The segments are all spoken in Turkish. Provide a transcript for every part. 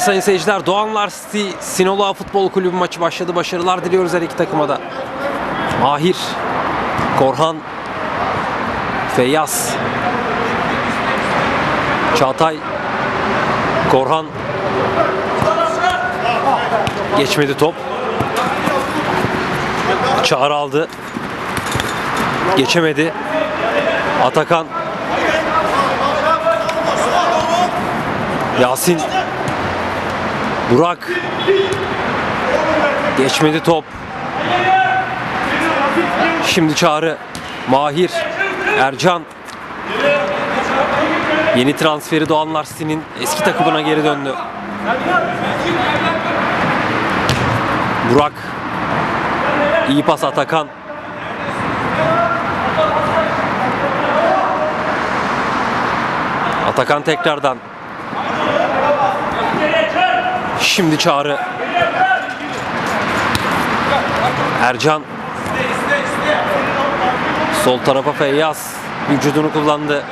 Evet sayın seyirciler Doğanlar City Sinaloa Futbol Kulübü maçı başladı. Başarılar diliyoruz her iki takıma da. Mahir, Korhan, Feyyaz, Çağatay, Korhan. Geçmedi top. Çağrı aldı. Geçemedi. Atakan. Yasin. Burak. Geçmedi top. Şimdi Çağrı. Mahir. Ercan. Yeni transferi Doğanlar City'nin eski takımına geri döndü. Burak. İyi pas Atakan. Atakan tekrardan. Şimdi Çağrı. Ercan. Sol tarafa Feyyaz. Vücudunu kullandı.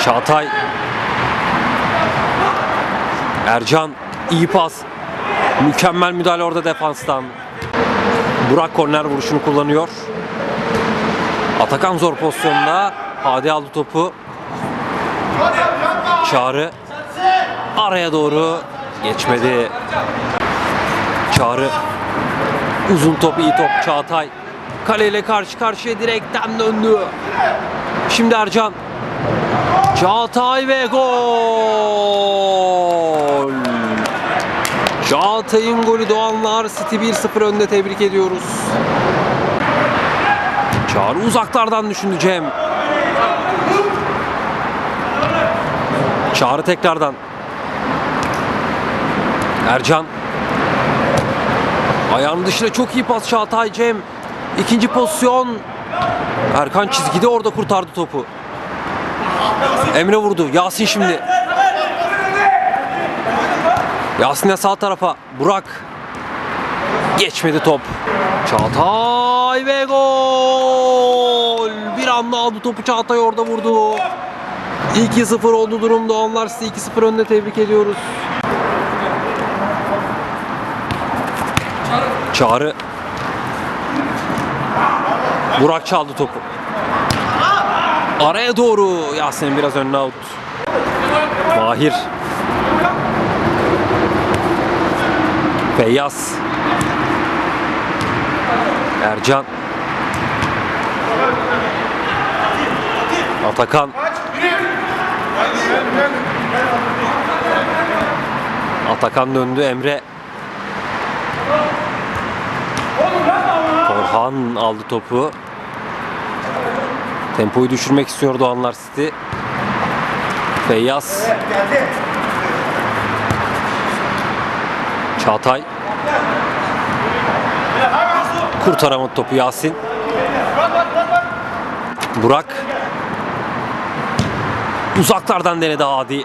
Çağatay. Ercan. iyi pas. Mükemmel müdahale orada defanstan. Burak korner vuruşunu kullanıyor. Atakan zor pozisyonda. Hadi aldı topu. Çağrı araya doğru geçmedi. Çağrı uzun top iyi top Çağatay kaleyle karşı karşıya direkten döndü. Şimdi Ercan Çağatay ve gol. Çağatay'ın golü Doğanlar City 1-0 önde tebrik ediyoruz. Çağrı uzaklardan düşündü Cem. Çağrı tekrardan. Ercan. Ayağının dışına çok iyi pas Çağatay Cem. İkinci pozisyon. Erkan çizgide orada kurtardı topu. Emre vurdu. Yasin şimdi. Yasin'e sağ tarafa. Burak. Geçmedi top. Çağatay ve gol. Bir anda aldı topu Çağatay orada vurdu. 2-0 oldu durum. Doğanlar sizi 2-0 önde tebrik ediyoruz. Çağrı. Burak çaldı topu. Araya doğru. Yasin biraz önüne out. Mahir. Feyyaz. Ercan. Atakan. Atakan döndü Emre. Korhan aldı topu. Tempoyu düşürmek istiyor Doğanlar City. Feyyaz. Çağatay. Kurtaramadı topu Yasin. Burak. Uzaklardan denedi Adi.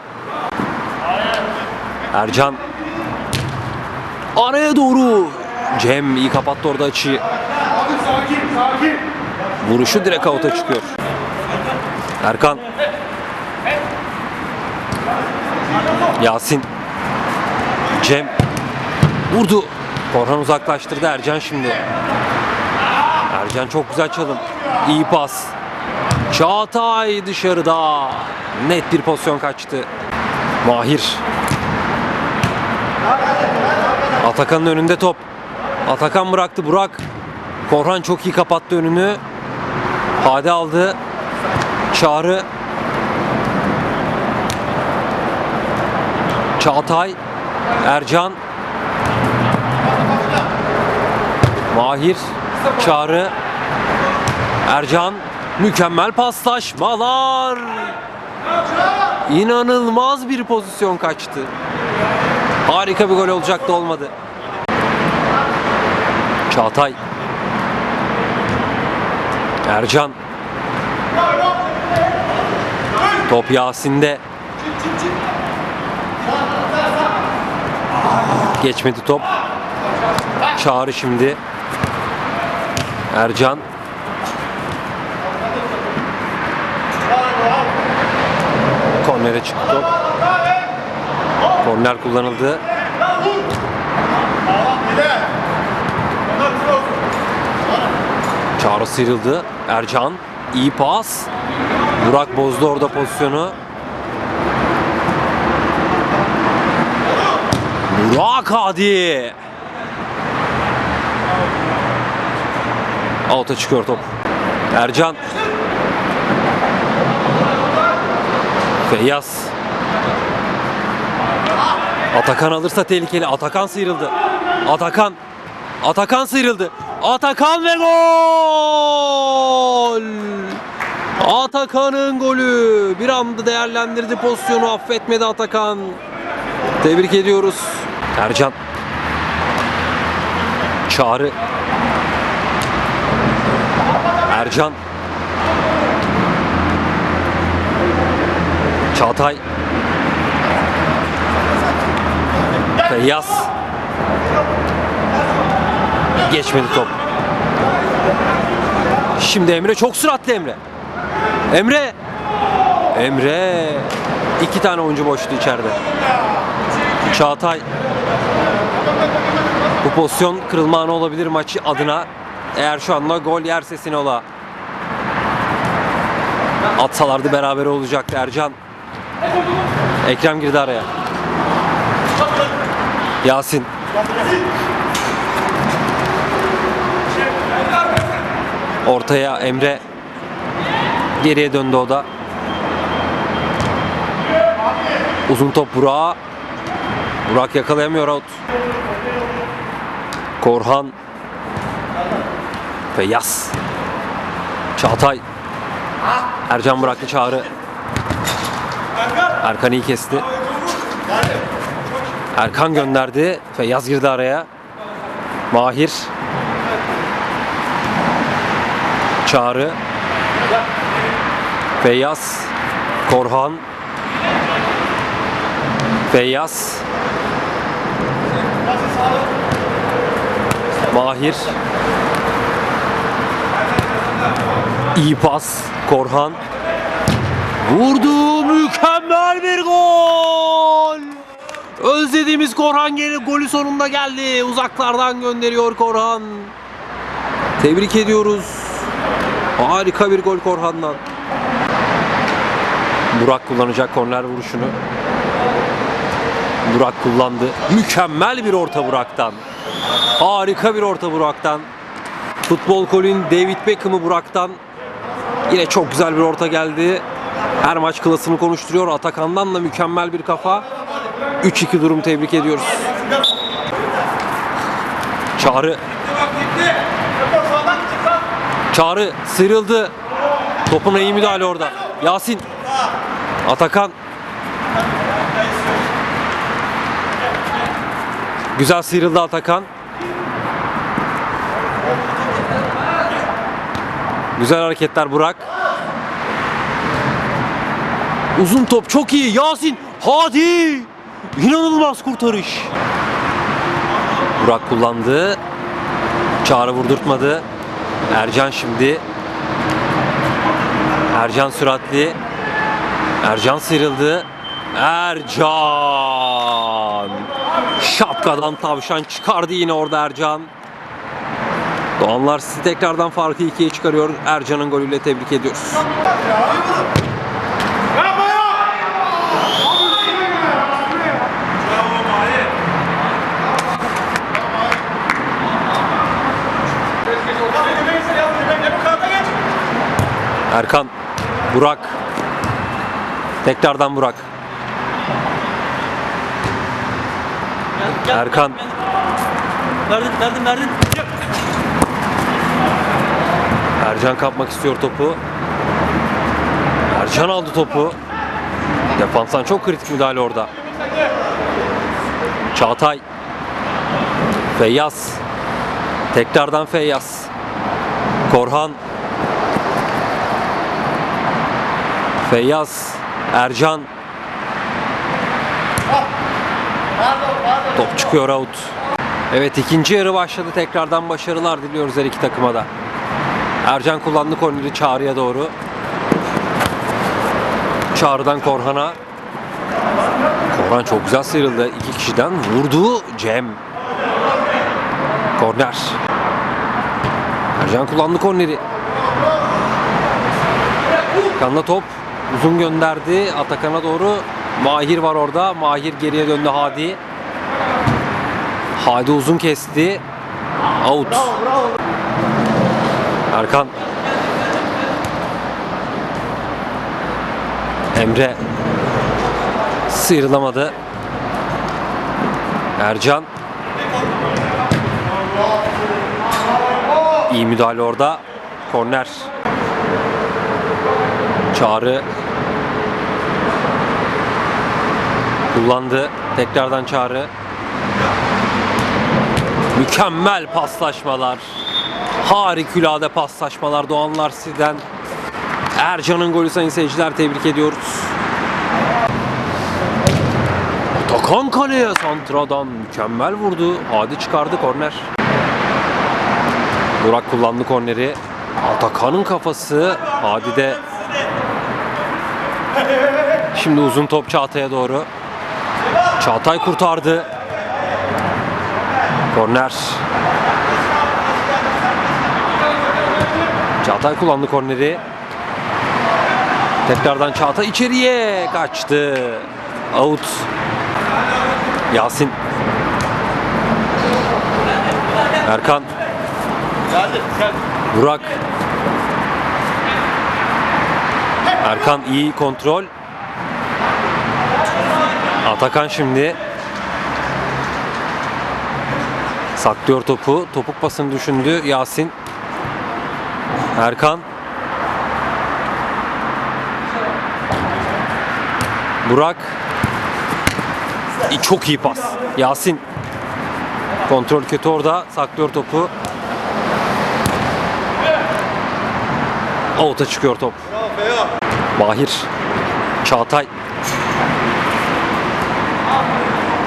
Ercan. Araya doğru. Cem iyi kapattı orada açıyı. Vuruşu direkt avuta çıkıyor. Erkan. Yasin. Cem. Vurdu. Korhan uzaklaştırdı Ercan şimdi. Ercan çok güzel çalım. İyi pas. Çağatay dışarıda. Net bir pozisyon kaçtı. Mahir. Atakan'ın önünde top. Atakan bıraktı Burak. Korhan çok iyi kapattı önünü. Hadi aldı. Çağrı. Çağatay. Ercan. Mahir. Çağrı. Ercan. Mükemmel paslaşmalar. İnanılmaz bir pozisyon kaçtı. Harika bir gol olacaktı olmadı. Çağatay. Ercan. Top Yasin'de. Geçmedi top. Çağrı şimdi. Ercan. Kornere çıktı top. Korner kullanıldı. Çağrı sıyrıldı. Ercan iyi pas. Burak bozdu orada pozisyonu. Burak hadi. Out'a çıkıyor top. Ercan. Feyyaz. Atakan alırsa tehlikeli. Atakan sıyrıldı. Atakan. Atakan sıyrıldı. Atakan ve gol! Atakan'ın golü. Bir anda değerlendirdi pozisyonu. Affetmedi Atakan. Tebrik ediyoruz. Ercan. Çağrı. Ercan. Çağatay. Feyyaz. Geçmedi top. Şimdi Emre çok süratli Emre. Emre. Emre. İki tane oyuncu boştu içeride. Çağatay. Bu pozisyon kırılma anı olabilir maçı adına. Eğer şu anda gol yerse Sinola. Atsalardı beraber olacaktı Ercan. Ekrem girdi araya. Yasin. Ortaya Emre. Geriye döndü o da. Uzun top Burak'a. Burak yakalayamıyor out. Korhan. Feyyaz. Çağatay. Ercan bıraktı Çağrı. Erkan iyi kesti. Erkan gönderdi. Feyyaz girdi araya. Mahir. Çağrı. Feyyaz. Korhan. Feyyaz. Mahir. İyi pas. Korhan. Vurdu. Mükemmel bir gol. Özlediğimiz Korhan geri golü sonunda geldi. Uzaklardan gönderiyor Korhan. Tebrik ediyoruz. Harika bir gol Korhan'dan. Burak kullanacak korner vuruşunu. Burak kullandı. Mükemmel bir orta Burak'tan. Harika bir orta Burak'tan. Futbol golün David Beckham'ı Burak'tan. Yine çok güzel bir orta geldi. Her maç klasını konuşturuyor. Atakan'dan da mükemmel bir kafa. 3-2 durum tebrik ediyoruz. Çağrı. Çağrı sıyrıldı. Topuna iyi müdahale orada. Yasin. Atakan. Güzel sıyrıldı Atakan. Güzel hareketler Burak. Uzun top çok iyi. Yasin. Hadi. İnanılmaz kurtarış. Burak kullandı. Çağrı vurdurtmadı. Ercan şimdi. Ercan süratli. Ercan sıyrıldı. Ercan. Şapkadan tavşan çıkardı yine orada Ercan. Doğanlar sizi tekrardan farkı ikiye çıkarıyor. Ercan'ın golüyle tebrik ediyoruz. Erkan, Burak. Tekrardan Burak. Erkan, Verdin, verdin, verdin. Ercan kapmak istiyor topu. Ercan aldı topu. Defanstan çok kritik müdahale orada. Çağatay. Feyyaz. Tekrardan Feyyaz. Korhan. Feyyaz. Ercan. Top çıkıyor out. Evet ikinci yarı başladı. Tekrardan başarılar diliyoruz her iki takıma da. Ercan kullandı korneri Çağrı'ya doğru. Çağrı'dan Korhan'a. Orhan çok güzel sıyrıldı. iki kişiden vurdu Cem. Korner. Ercan kullandı korneri. Kanla top uzun gönderdi Atakan'a doğru. Mahir var orada. Mahir geriye döndü Hadi. Hadi uzun kesti. Out. Erkan. Emre. Sıyrılamadı. Ercan. İyi müdahale orada. Korner. Çağrı. Kullandı. Tekrardan Çağrı. Mükemmel paslaşmalar. Harikulade paslaşmalar Doğanlar sizden. Ercan'ın golü sayın seyirciler tebrik ediyoruz. Atakan kaleye santradan mükemmel vurdu. Hadi çıkardı korner. Burak kullandı korneri. Atakan'ın kafası. Hadi de Şimdi uzun top Çağatay'a doğru. Çağatay kurtardı. Korner. Çağatay kullandı korneri. Tekrardan Çağatay içeriye kaçtı. Out. Yasin. Erkan. Burak. Erkan iyi kontrol. Atakan şimdi. Saklıyor topu. Topuk pasını düşündü Yasin. Erkan. Burak. Çok iyi pas. Yasin. Kontrol kötü orada. Saklıyor topu. Out'a çıkıyor top. Mahir. Çağatay.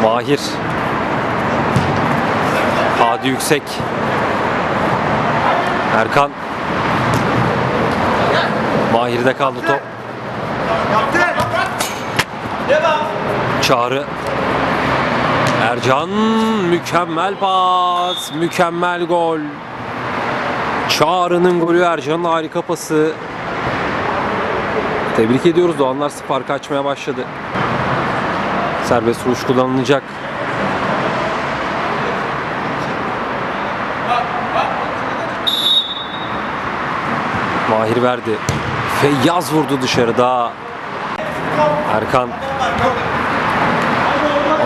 Mahir. Hadi yüksek. Erkan. Mahir'de kaldı top. Çağrı. Ercan mükemmel pas, mükemmel gol. Çağrı'nın golü Ercan'ın harika pası. Tebrik ediyoruz. Doğanlar farkı açmaya başladı. Serbest vuruş kullanılacak. Mahir verdi. Feyyaz vurdu dışarıda. Erkan.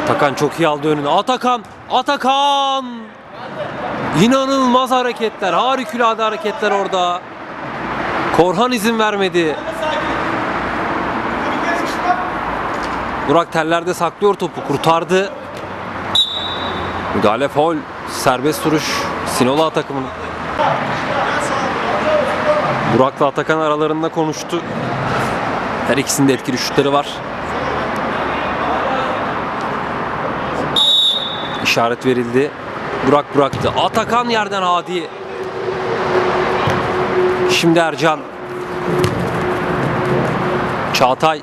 Atakan çok iyi aldı önüne. Atakan! Atakan! İnanılmaz hareketler, harikulade hareketler orada. Korhan izin vermedi. Burak tellerde saklıyor topu, kurtardı. Müdahale foul, serbest vuruş Sinola takımının. Burak'la Atakan aralarında konuştu. Her ikisinde etkili şutları var. İşaret verildi. Burak bıraktı. Atakan yerden Hadi. Şimdi Ercan. Çağatay.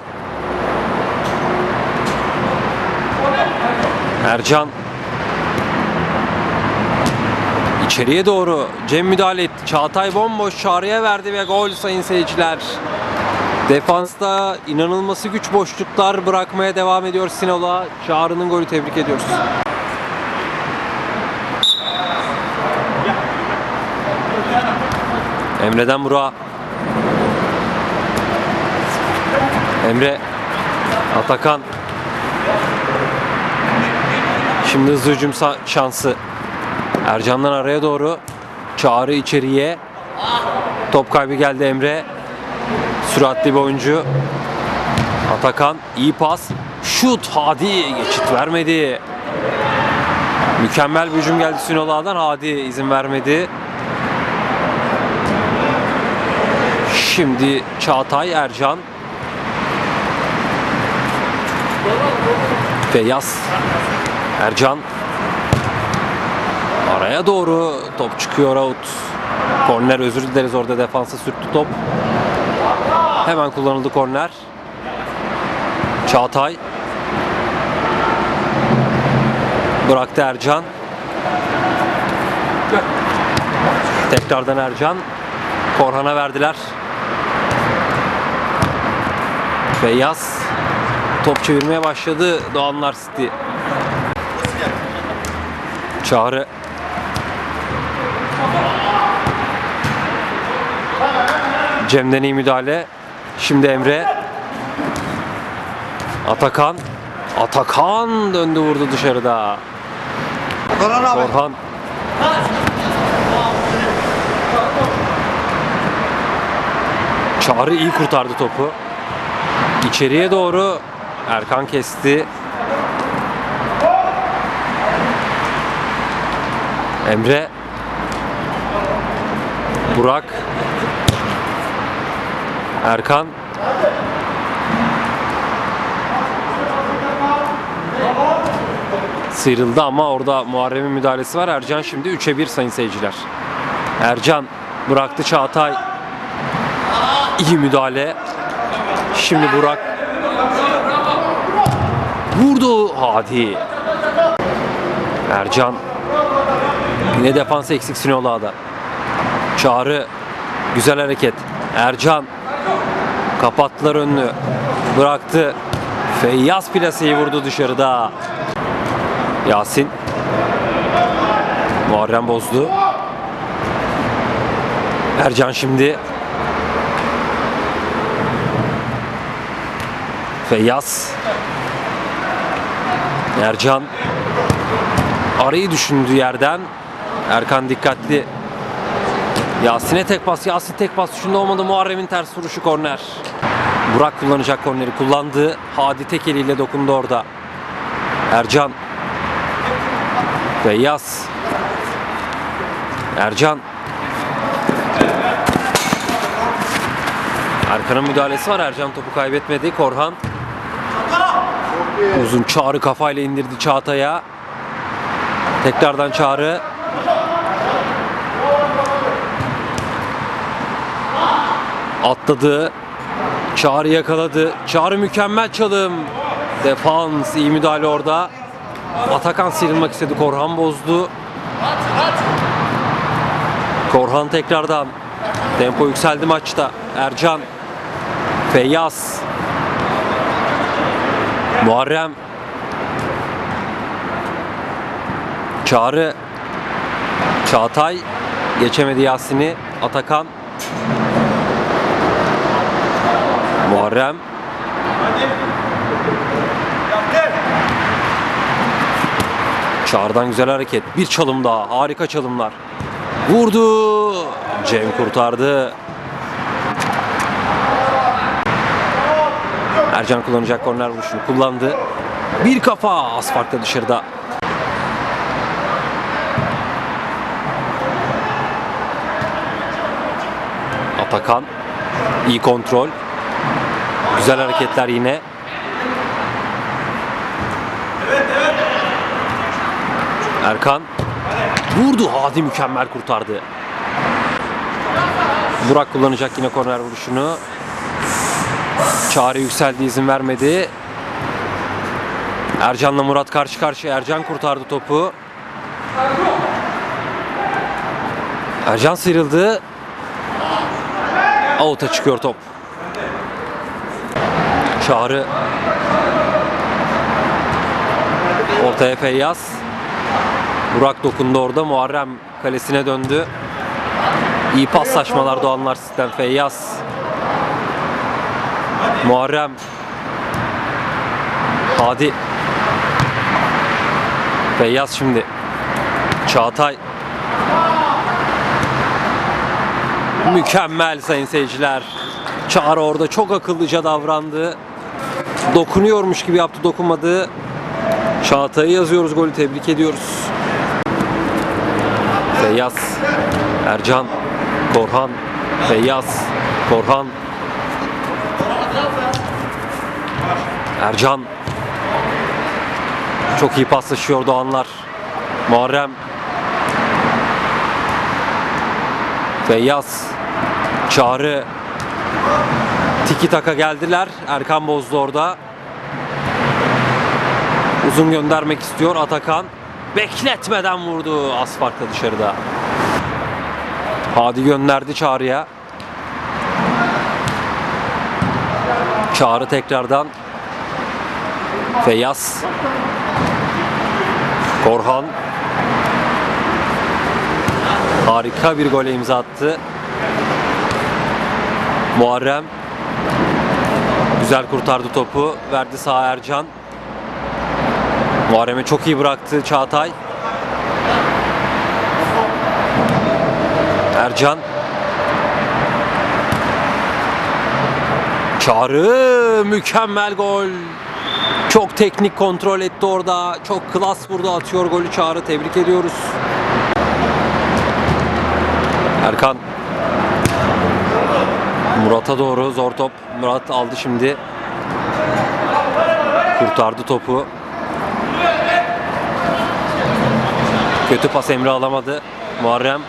Ercan. İçeriye doğru Cem müdahale etti. Çağatay bomboş çağrıya verdi ve gol sayın seyirciler. Defansta inanılması güç boşluklar bırakmaya devam ediyor Sinol'a. Çağrı'nın golü tebrik ediyoruz. Emre'den Burak'a. Emre. Atakan. Şimdi hızlı hücum şansı. Ercan'dan araya doğru. Çağrı içeriye. Top kaybı geldi Emre. Süratli bir oyuncu. Atakan iyi pas. Şut Hadi geçit vermedi. Mükemmel bir hücum geldi Sünola'dan. Hadi izin vermedi. Şimdi Çağatay Ercan. Feyyaz. Ercan. Araya doğru top çıkıyor out. Korner özür dileriz orada defansa sürttü top. Hemen kullanıldı korner. Çağatay. Bıraktı Ercan. Tekrardan Ercan. Korhan'a verdiler. Feyyaz top çevirmeye başladı Doğanlar City. Çağrı. Cem'den iyi müdahale. Şimdi Emre. Atakan. Atakan döndü vurdu dışarıda. Orhan. Çağrı iyi kurtardı topu. İçeriye doğru Erkan kesti. Emre. Burak. Erkan. Sıyrıldı ama orada Muharrem'in müdahalesi var. Ercan şimdi 3'e 1 sayın seyirciler. Ercan bıraktı Çağatay. İyi müdahale. Şimdi Burak. Vurdu. Hadi. Ercan. Yine defans eksik Sinola'da. Çağrı. Güzel hareket. Ercan. Kapattılar önünü. Bıraktı. Feyyaz plaseyi vurdu dışarıda. Yasin. Muharrem bozdu. Ercan şimdi. Feyyaz. Ercan. Arayı düşündüğü yerden. Erkan dikkatli. Yasin'e tek pas. Yasin tek pas düşündü olmadı. Muharrem'in ters vuruşu korner. Burak kullanacak korneri kullandı. Hadi tek eliyle dokundu orada. Ercan. Feyyaz. Ercan. Erkan'ın müdahalesi var. Ercan topu kaybetmedi. Korhan. Uzun Çağrı kafayla indirdi Çağatay'a. Tekrardan Çağrı. Atladı. Çağrı yakaladı. Çağrı mükemmel çalım. Defans iyi müdahale orada. Atakan sıyrılmak istedi. Korhan bozdu. Korhan tekrardan. Tempo yükseldi maçta. Ercan. Feyyaz. Muharrem. Çağrı. Çağatay. Geçemedi Yasin'i. Atakan. Muharrem. Çağrı'dan güzel hareket. Bir çalım daha. Harika çalımlar. Vurdu. Cem kurtardı. Ercan kullanacak korner vuruşunu kullandı. Bir kafa az dışarıda. Atakan iyi kontrol. Güzel hareketler yine. Erkan vurdu. Hadi mükemmel kurtardı. Burak kullanacak yine korner vuruşunu. Çağrı yükseldi izin vermedi. Ercan'la Murat karşı karşıya. Ercan kurtardı topu. Ercan sıyrıldı. Out'a çıkıyor top. Çağrı. Ortaya Feyyaz. Burak dokundu orada. Muharrem kalesine döndü. İyi paslaşmalar Doğanlar sistem Feyyaz. Muharrem. Hadi. Feyyaz şimdi. Çağatay. Mükemmel sayın seyirciler. Çağrı orada çok akıllıca davrandı. Dokunuyormuş gibi yaptı dokunmadı. Çağatay'ı yazıyoruz golü tebrik ediyoruz. Feyyaz, Ercan, Korhan, Feyyaz, Korhan, Ercan. Çok iyi paslaşıyor Doğanlar. Muharrem. Feyyaz. Çağrı. Tiki taka geldiler. Erkan bozdu orada. Uzun göndermek istiyor Atakan. bekletmeden vurdu. Az dışarıda. Hadi gönderdi Çağrı'ya. Çağrı tekrardan. Feyyaz. Korhan. Harika bir gole imza attı. Muharrem. Güzel kurtardı topu. Verdi sağa Ercan. Muharrem'e çok iyi bıraktı Çağatay. Ercan. Çağrı mükemmel gol. Çok teknik kontrol etti orada. Çok klas vurdu atıyor golü Çağrı. Tebrik ediyoruz. Erkan. Murat'a doğru zor top. Murat aldı şimdi. Kurtardı topu. Kötü pas Emre alamadı. Muharrem.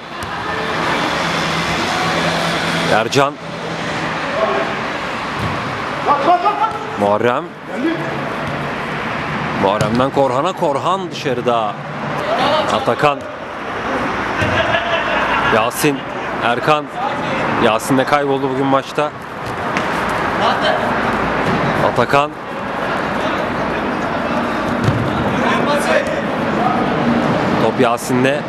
Ercan. Muharrem. Muharrem'den Korhan'a Korhan dışarıda. Atakan. Yasin. Erkan. Yasin de kayboldu bugün maçta. Atakan. Top Yasin'de.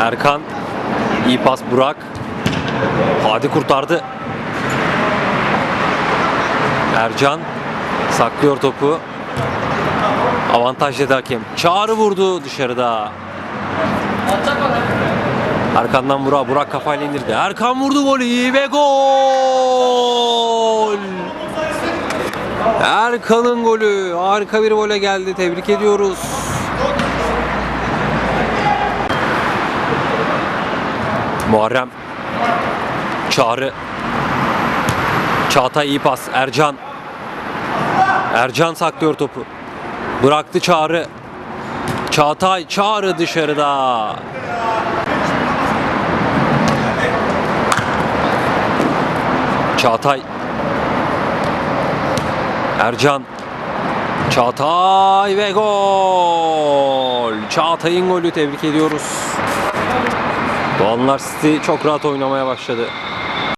Erkan. İyi pas Burak. Hadi kurtardı. Ercan saklıyor topu. Avantajlı hakem. Çağrı vurdu dışarıda. Arkandan Burak. Burak kafayla indirdi. Erkan vurdu golü ve gol. Erkan'ın golü. Harika bir gole geldi. Tebrik ediyoruz. Muharrem. Çağrı. Çağatay iyi pas. Ercan. Ercan saklıyor topu. Bıraktı Çağrı. Çağatay Çağrı dışarıda. Çağatay. Ercan. Çağatay ve gol. Çağatay'ın golü tebrik ediyoruz. Doğanlar City çok rahat oynamaya başladı.